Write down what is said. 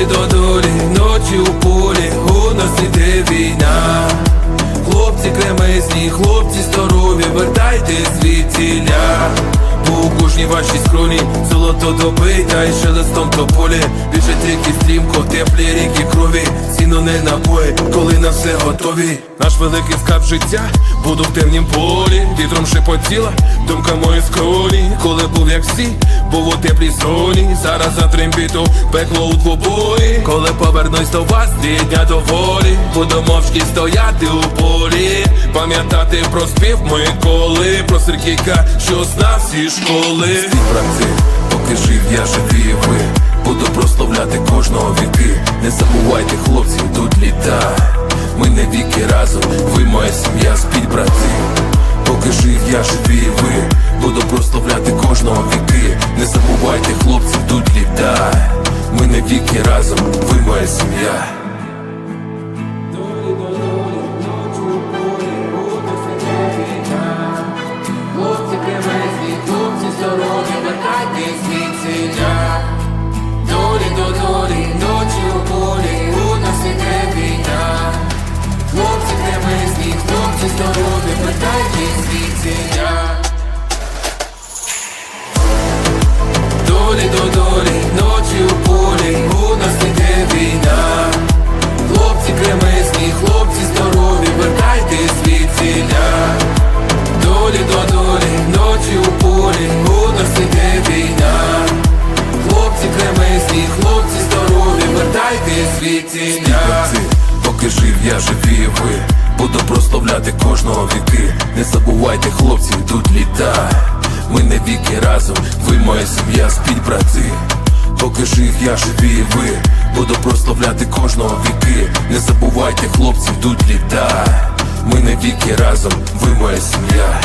Волі до долі, ночі у полі, у нас іде війна, хлопці кремезні, хлопці здорові, вертайте звідтіля Бо у кожній вашій скроні золото добита й шелестом тополі Біжить ріки стрімко, теплі ріки крові, сіно не напої, коли на все готові. Наш великий скарб життя буду в темнім полі, вітром шепотіла, думка мої з коли був як всі був у теплій зоні. Зараз за трембіту пекло у двобої. Коли повернусь до вас, дня до волі, буду мовчки стояти у полі, пам'ятати про спів Миколи, про Сергійка, що знав всі школи. Співпраці, поки жив, я живі ви. Буду прославляти кожного віки. Не забувайте, хлопці, тут літа. Ми не віки разом, ви моя віки разом, ви моя сім'я. Співпраці, поки жив, я живі ви. Буду прославляти кожного віки. Не забувайте, хлопці, тут літа. Ми не віки разом, ви моя сім'я, спіть, брати. Поки жив, я живі ви. Буду прославляти кожного віки. Не забувайте, хлопці, тут літа. Ми не віки разом, ви моя сім'я.